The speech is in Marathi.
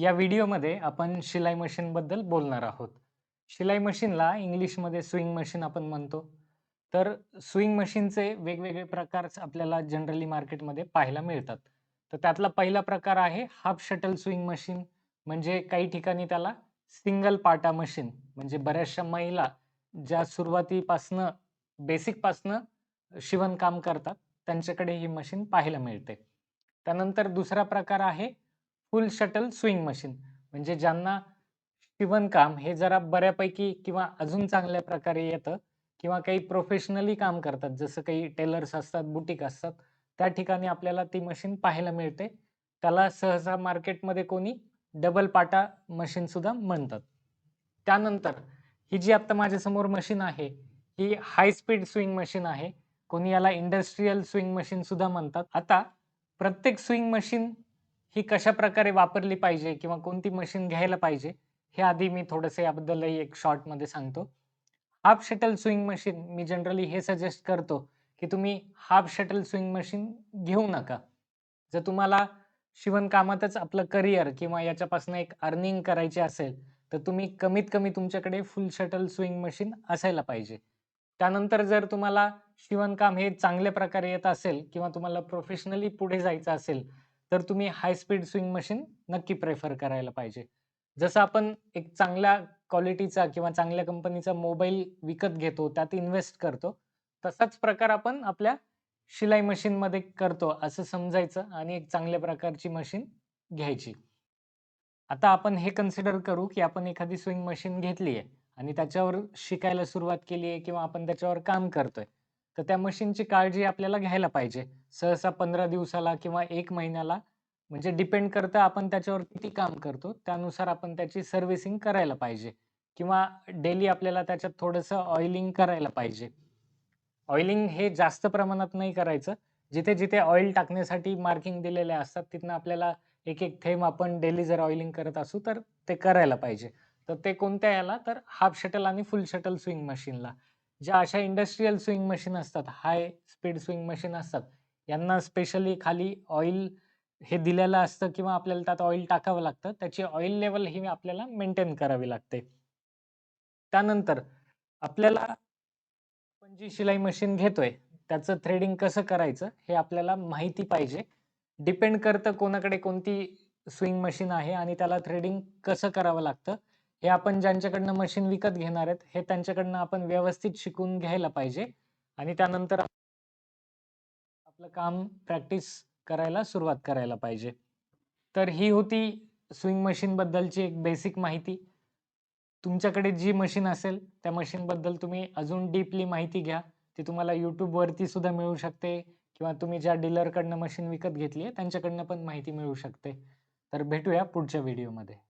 या व्हिडिओमध्ये आपण शिलाई मशीनबद्दल बोलणार आहोत. शिलाई मशीनला इंग्लिशमध्ये स्विंग मशीन आपण म्हणतो. तर स्विंग मशीनचे वेगवेगळे प्रकार आपल्याला जनरली मार्केटमध्ये पाहायला मिळतात. तर त्यातला पहिला प्रकार आहे हाफ शटल स्विंग मशीन म्हणजे काही ठिकाणी त्याला सिंगल पाटा मशीन म्हणजे बऱ्याचशा महिला ज्या सुरुवातीपासनं बेसिकपासनं शिवणकाम करतात त्यांच्याकडे ही मशीन पाहायला मिळते. त्यानंतर दुसरा प्रकार आहे फुल शटल स्विंग मशीन म्हणजे ज्यांना शिवणकाम हे जरा बऱ्यापैकी किंवा अजून चांगल्या प्रकारे येतं किंवा काही प्रोफेशनली काम करतात जसं काही टेलर्स असतात, बुटीक असतात. त्या ठिकाणी आपल्याला ती मशीन पाहायला मिळते. त्याला सहसा मार्केटमध्ये कोणी डबल पाटा मशीन सुद्धा म्हणतात. त्यानंतर ही जी आता माझ्यासमोर मशीन आहे, ही हाय स्पीड स्विंग मशीन आहे. कोणी याला इंडस्ट्रियल स्विंग मशीन सुद्धा म्हणतात. आता प्रत्येक स्विंग मशीन ही कशा प्रकारे वापरली पाहिजे किंवा कोणती मशीन घ्यायला पाहिजे, हे आधी मी थोडंसं याबद्दलही एक शॉर्टमध्ये सांगतो. हाफ शटल स्विंग मशीन मी जनरली हे सजेस्ट करतो, की तुम्ही हाफ शटल स्विंग मशीन घेऊ नका. जर तुम्हाला शिवणकामातच आपलं करियर किंवा याच्यापासून एक अर्निंग करायची असेल, तर तुम्ही कमीत कमी तुमच्याकडे फुल शटल स्विंग मशीन असायला पाहिजे. त्यानंतर जर तुम्हाला शिवणकाम हे चांगल्या प्रकारे येत असेल किंवा तुम्हाला प्रोफेशनली पुढे जायचं असेल, तर तुम्ही हाय स्पीड स्विंग मशीन नक्की प्रेफर करायला पाहिजे. जसं आपण एक चांगल्या क्वालिटीचा किंवा चांगल्या कंपनीचा मोबाईल विकत घेतो, त्यात इन्व्हेस्ट करतो, तसाच प्रकार आपण आपल्या शिलाई मशीनमध्ये करतो असं समजायचं आणि एक चांगल्या प्रकारची मशीन घ्यायची. आता आपण हे कन्सिडर करू, की आपण एखादी स्विंग मशीन घेतली आहे आणि त्याच्यावर शिकायला सुरुवात केली आहे किंवा आपण त्याच्यावर काम करतोय. तर त्या मशीनची काळजी आपल्याला घ्यायला पाहिजे. सहसा 15 दिवसाला किंवा 1 महिन्याला म्हणजे डिपेंड करतं आपण त्याच्यावर किती काम करतो, त्यानुसार आपण त्याची सर्व्हिसिंग करायला पाहिजे किंवा डेली आपल्याला त्याच्यात थोडंसं ऑइलिंग करायला पाहिजे. ऑइलिंग हे जास्त प्रमाणात नाही करायचं. जिथे-जिथे ऑइल टाकण्यासाठी मार्किंग दिलेले असतात, तिथनं आपल्याला एक-एक थेंब आपण डेली जर ऑइलिंग करत असू, तर ते करायला पाहिजे. तर ते कोणत्या याला तर हाफ शटल आणि फुल शटल स्विंग मशीनला. ज्या अशा इंडस्ट्रियल स्विंग मशीन असतात, हाय स्पीड स्विंग मशीन असतात, यांना स्पेशली खाली ऑइल हे दिलेलं असतं किंवा आपल्याला त्यात ऑइल टाकावं लागतं. त्याची ऑइल लेवल ही आपल्याला मेंटेन करावी लागते. त्यानंतर आपल्याला आपण जी शिलाई मशीन घेतोय, त्याचं थ्रेडिंग कसं करायचं हे आपल्याला माहिती पाहिजे. डिपेंड करतं कोणाकडे कोणती स्विंग मशीन आहे आणि त्याला थ्रेडिंग कसं करावं लागतं, हे आपण ज्यांच्याकडनं मशीन विकत घेणार आहेत, हे त्यांच्याकडनं आपण व्यवस्थित शिकून घ्यायला पाहिजे आणि त्यानंतर आपलं काम प्रॅक्टिस करायला सुरुवात करायला पाहिजे. तर ही होती स्विंग मशीनबद्दलची एक बेसिक माहिती. तुमच्याकडे जी मशीन असेल, त्या मशीनबद्दल तुम्ही अजून डीपली माहिती घ्या. ती तुम्हाला यूट्यूबवरती सुद्धा मिळू शकते किंवा तुम्ही ज्या डीलरकडनं मशीन विकत घेतली आहे, त्यांच्याकडनं पण माहिती मिळू शकते. तर भेटूया पुढच्या व्हिडिओमध्ये.